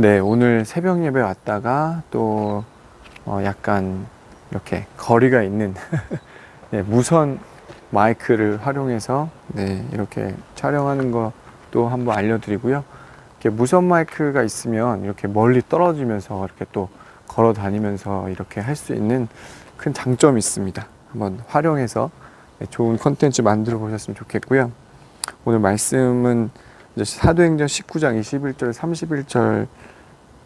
네, 오늘 새벽 예배 왔다가 또 어, 약간 이렇게 거리가 있는 네, 무선 마이크를 활용해서 네, 이렇게 촬영하는 것도 한번 알려드리고요. 이렇게 무선 마이크가 있으면 이렇게 멀리 떨어지면서 이렇게 또 걸어 다니면서 이렇게 할 수 있는 큰 장점이 있습니다. 한번 활용해서 네, 좋은 컨텐츠 만들어 보셨으면 좋겠고요. 오늘 말씀은 이제 사도행전 19장 21절 31절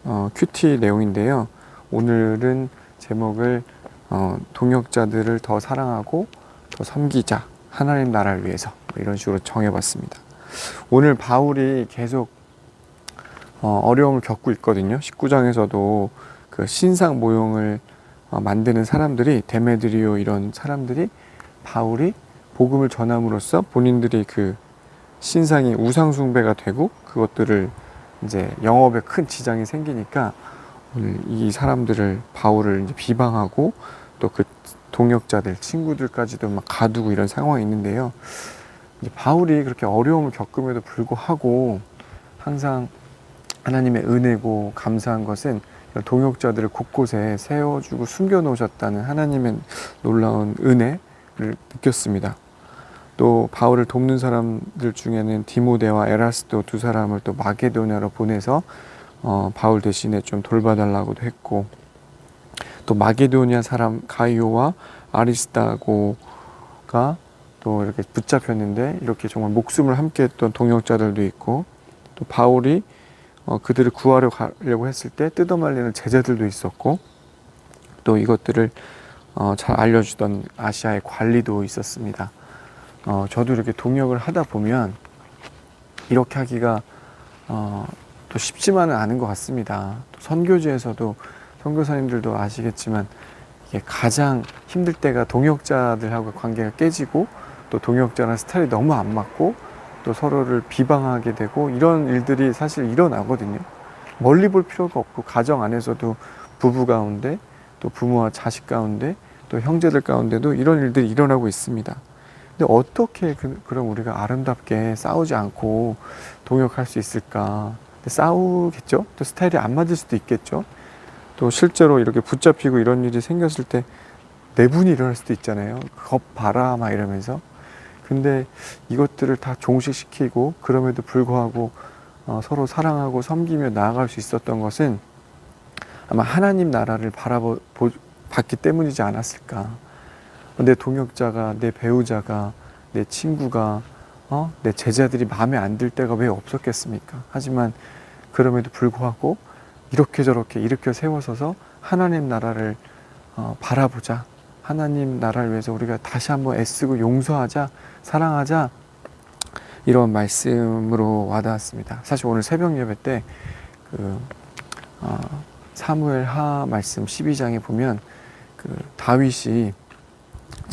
어, 큐티 내용인데요. 오늘은 제목을 어, 동역자들을 더 사랑하고 더 섬기자 하나님 나라를 위해서 뭐 이런 식으로 정해봤습니다. 오늘 바울이 계속 어, 어려움을 겪고 있거든요. 19장에서도 그 신상 모형을 어, 만드는 사람들이 데메드리오 이런 사람들이 바울이 복음을 전함으로써 본인들이 그 신상이 우상 숭배가 되고 그것들을 이제 영업에 큰 지장이 생기니까 오늘 이 사람들을 바울을 비방하고 또 그 동역자들 친구들까지도 막 가두고 이런 상황이 있는데요. 바울이 그렇게 어려움을 겪음에도 불구하고 항상 하나님의 은혜고 감사한 것은 동역자들을 곳곳에 세워주고 숨겨놓으셨다는 하나님의 놀라운 은혜를 느꼈습니다. 또 바울을 돕는 사람들 중에는 디모데와 에라스도 두 사람을 또 마게도냐로 보내서 어, 바울 대신에 좀 돌봐달라고도 했고 또 마게도냐 사람 가이오와 아리스타고가 또 이렇게 붙잡혔는데 이렇게 정말 목숨을 함께했던 동역자들도 있고 또 바울이 어, 그들을 구하려 가려고 했을 때 뜯어말리는 제자들도 있었고 또 이것들을 어, 잘 알려주던 아시아의 관리도 있었습니다. 어, 저도 이렇게 동역을 하다 보면 이렇게 하기가 어, 또 쉽지만은 않은 것 같습니다. 또 선교지에서도 선교사님들도 아시겠지만 이게 가장 힘들 때가 동역자들하고 관계가 깨지고 또 동역자랑 스타일이 너무 안 맞고 또 서로를 비방하게 되고 이런 일들이 사실 일어나거든요. 멀리 볼 필요가 없고 가정 안에서도 부부 가운데 또 부모와 자식 가운데 또 형제들 가운데도 이런 일들이 일어나고 있습니다. 근데 어떻게 그, 그럼 우리가 아름답게 싸우지 않고 동역할 수 있을까? 싸우겠죠? 또 스타일이 안 맞을 수도 있겠죠? 또 실제로 이렇게 붙잡히고 이런 일이 생겼을 때 내분이 일어날 수도 있잖아요. 겁 봐라 막 이러면서. 근데 이것들을 다 종식시키고 그럼에도 불구하고 어, 서로 사랑하고 섬기며 나아갈 수 있었던 것은 아마 하나님 나라를 바라봤기 때문이지 않았을까. 내 동역자가, 내 배우자가, 내 친구가, 어? 내 제자들이 마음에 안 들 때가 왜 없었겠습니까? 하지만 그럼에도 불구하고 이렇게 저렇게 일으켜 세워서서 하나님 나라를 어, 바라보자. 하나님 나라를 위해서 우리가 다시 한번 애쓰고 용서하자, 사랑하자. 이런 말씀으로 와닿았습니다. 사실 오늘 새벽 예배 때 그, 어, 사무엘 하 말씀 12장에 보면 그 다윗이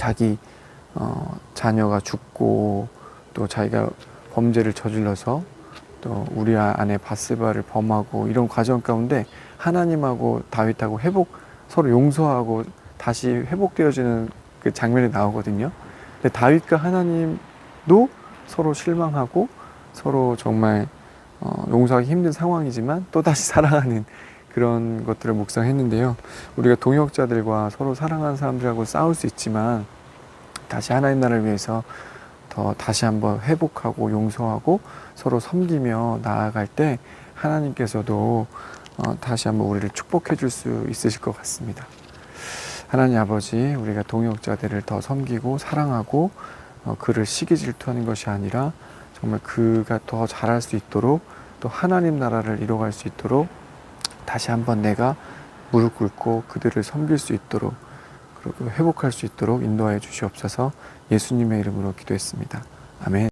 자기 어, 자녀가 죽고 또 자기가 범죄를 저질러서 또 우리 아내 바스바를 범하고 이런 과정 가운데 하나님하고 다윗하고 회복 서로 용서하고 다시 회복되어지는 그 장면이 나오거든요. 근데 다윗과 하나님도 서로 실망하고 서로 정말 어, 용서하기 힘든 상황이지만 또 다시 사랑하는 그런 것들을 묵상했는데요. 우리가 동역자들과 서로 사랑하는 사람들하고 싸울 수 있지만 다시 하나님 나라를 위해서 더 다시 한번 회복하고 용서하고 서로 섬기며 나아갈 때 하나님께서도 어, 다시 한번 우리를 축복해 줄 수 있으실 것 같습니다. 하나님 아버지, 우리가 동역자들을 더 섬기고 사랑하고 어, 그를 시기 질투하는 것이 아니라 정말 그가 더 잘할 수 있도록 또 하나님 나라를 이뤄갈 수 있도록 다시 한번 내가 무릎 꿇고 그들을 섬길 수 있도록 그리고 회복할 수 있도록 인도하여 주시옵소서 예수님의 이름으로 기도했습니다. 아멘.